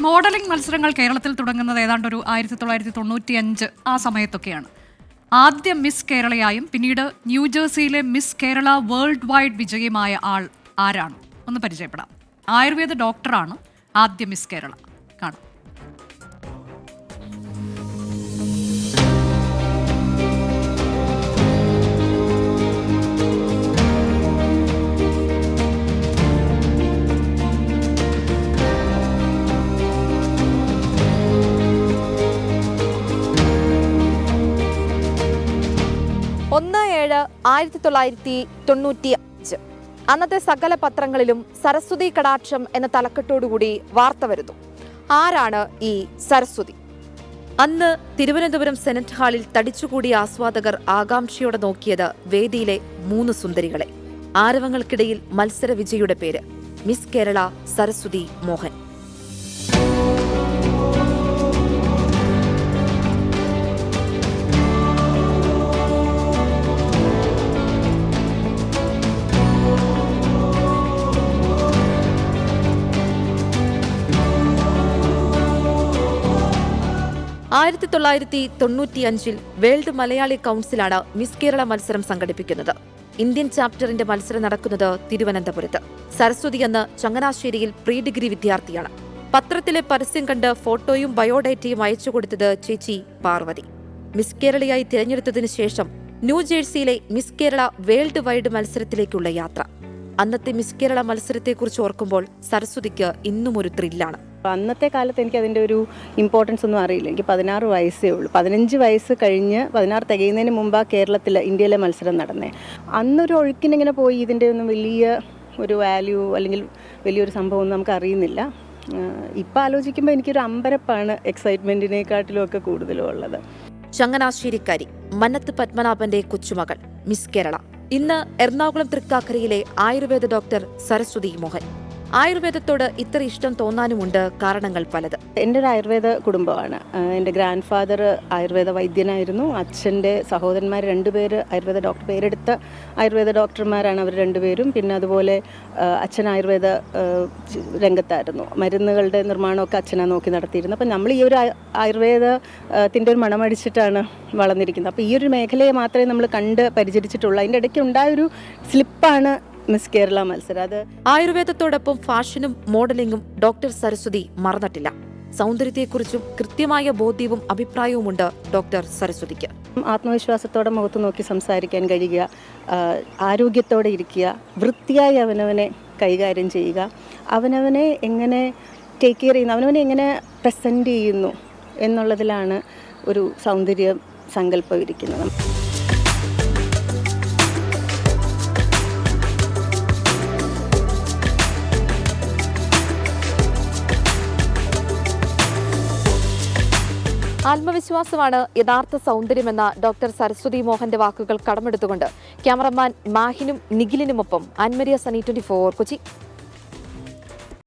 Modelling മത്സരങ്ങൾ കേരളത്തിൽ തുടങ്ങുന്നത് ഏതാണ്ട് ഒരു ആയിരത്തി തൊള്ളായിരത്തി തൊണ്ണൂറ്റി അഞ്ച് ആ സമയത്തൊക്കെയാണ്. ആദ്യ മിസ് കേരളയായും പിന്നീട് ന്യൂജേഴ്സിയിലെ മിസ് കേരള വേൾഡ് വൈഡ് വിജയമായ ആൾ ആരാണ്? ഒന്ന് പരിചയപ്പെടാം. ആയുർവേദ ഡോക്ടറാണ് ആദ്യ മിസ് കേരള. കാണാം. ഏഴ് ആയിരത്തി തൊള്ളായിരത്തി തൊണ്ണൂറ്റി അഞ്ച്. അന്നത്തെ സകല പത്രങ്ങളിലും സരസ്വതി കടാക്ഷം എന്ന തലക്കെട്ടോടുകൂടി വാർത്ത വരുന്നു. ആരാണ് ഈ സരസ്വതി? അന്ന് തിരുവനന്തപുരം സെനറ്റ് ഹാളിൽ തടിച്ചുകൂടിയ ആസ്വാദകർ ആകാംക്ഷയോടെ നോക്കിയത് വേദിയിലെ മൂന്ന് സുന്ദരികളെ. ആരവങ്ങൾക്കിടയിൽ മത്സര വിജയുടെ പേര് മിസ് കേരള സരസ്വതി മോഹൻ. ആയിരത്തി തൊള്ളായിരത്തി തൊണ്ണൂറ്റിയഞ്ചിൽ വേൾഡ് മലയാളി കൗൺസിലാണ് മിസ് കേരള മത്സരം സംഘടിപ്പിക്കുന്നത്. ഇന്ത്യൻ ചാപ്റ്ററിന്റെ മത്സരം നടക്കുന്നത് തിരുവനന്തപുരത്ത്. സരസ്വതി എന്ന് ചങ്ങനാശ്ശേരിയിൽ പ്രീ ഡിഗ്രി വിദ്യാർത്ഥിയാണ്. പത്രത്തിലെ പരസ്യം കണ്ട് ഫോട്ടോയും ബയോഡേറ്റയും അയച്ചു കൊടുത്തത് ചേച്ചി പാർവതി. മിസ് കേരളയായി തിരഞ്ഞെടുത്തതിനു ശേഷം ന്യൂജേഴ്സിയിലെ മിസ് കേരള വേൾഡ് വൈഡ് മത്സരത്തിലേക്കുള്ള യാത്ര. അന്നത്തെ മിസ് കേരള മത്സരത്തെക്കുറിച്ച് ഓർക്കുമ്പോൾ സരസ്വതിക്ക് ഇന്നും ഒരു ത്രില്ലാണ് അന്നത്തെ കാലത്ത് എനിക്ക് അതിന്റെ ഒരു ഇമ്പോർട്ടൻസ് ഒന്നും അറിയില്ല. എനിക്ക് പതിനാറ് വയസ്സേ ഉള്ളൂ. പതിനഞ്ച് വയസ്സ് കഴിഞ്ഞ് പതിനാറ് തികയുന്നതിന് മുമ്പാ കേരളത്തിൽ ഇന്ത്യയിലെ മത്സരം നടന്നേ. അന്നൊരു ഒഴുക്കിനിങ്ങനെ പോയി? ഇതിന്റെ ഒന്നും വലിയ ഒരു വാല്യൂ അല്ലെങ്കിൽ വലിയൊരു സംഭവം ഒന്നും നമുക്ക് അറിയുന്നില്ല. ഇപ്പം ആലോചിക്കുമ്പോൾ എനിക്കൊരു അമ്പരപ്പാണ് എക്സൈറ്റ്മെന്റിനെക്കാട്ടിലും ഒക്കെ കൂടുതലും ഉള്ളത്. ചങ്ങനാശ്ശേരിക്കാരി മന്നത്ത് പത്മനാഭന്റെ കൊച്ചുമകൾ മിസ് കേരള. ഇന്ന് എറണാകുളം തൃക്കാക്കരയിലെ ആയുർവേദ ഡോക്ടർ സരസ്വതി മോഹൻ. ആയുർവേദത്തോട് ഇത്ര ഇഷ്ടം തോന്നാനുമുണ്ട് കാരണങ്ങൾ പലത്. എന്റെ ഒരു ആയുർവേദ കുടുംബമാണ്. എന്റെ ഗ്രാൻഡ് ഫാദർ ആയുർവേദ വൈദ്യനായിരുന്നു. അച്ഛന്റെ സഹോദരന്മാർ രണ്ടുപേര് ആയുർവേദ ഡോക്ടർ പേരെടുത്ത ആയുർവേദ ഡോക്ടർമാരാണ് അവർ രണ്ടുപേരും. പിന്നെ അതുപോലെ അച്ഛൻ ആയുർവേദ രംഗത്തായിരുന്നു. മരുന്നുകളുടെ നിർമ്മാണമൊക്കെ അച്ഛനാണ് നോക്കി നടത്തിയിരുന്നത്. അപ്പം നമ്മൾ ഈ ഒരു ആയുർവേദത്തിന്റെ ഒരു മണമടിച്ചിട്ടാണ് വളർന്നിരിക്കുന്നത്. അപ്പോൾ ഈ ഒരു മേഖലയെ മാത്രമേ നമ്മൾ കണ്ട് പരിചരിച്ചിട്ടുള്ളൂ. അതിന്റെ ഇടയ്ക്ക് ഉണ്ടായൊരു സ്ലിപ്പാണ് മിസ് കേരള മത്സരം. അത് ആയുർവേദത്തോടൊപ്പം ഫാഷനും മോഡലിംഗും ഡോക്ടർ സരസ്വതി മറന്നിട്ടില്ല. സൗന്ദര്യത്തെക്കുറിച്ചും കൃത്യമായ ബോധ്യവും അഭിപ്രായവുമുണ്ട് ഡോക്ടർ സരസ്വതിക്ക്. ആത്മവിശ്വാസത്തോടെ മുഖത്ത് നോക്കി സംസാരിക്കാൻ കഴിയുക ആരോഗ്യത്തോടെ ഇരിക്കുക വൃത്തിയായി അവനവനെ കൈകാര്യം ചെയ്യുക അവനവനെ എങ്ങനെ ടേക്ക് കെയർ ചെയ്യുന്നു അവനവനെ എങ്ങനെ പ്രസന്റ് ചെയ്യുന്നു എന്നുള്ളതിലാണ് ഒരു സൗന്ദര്യ സങ്കല്പം ഇരിക്കുന്നത്. ആത്മവിശ്വാസമാണ് യഥാർത്ഥ സൗന്ദര്യമെന്ന ഡോക്ടർ സരസ്വതി മോഹന്റെ വാക്കുകൾ കടമെടുത്തുകൊണ്ട് ക്യാമറമാൻ മാഹിനും നിഖിലിനുമൊപ്പം അൻമരിയ സണി ട്വന്റി ഫോർ കൊച്ചി.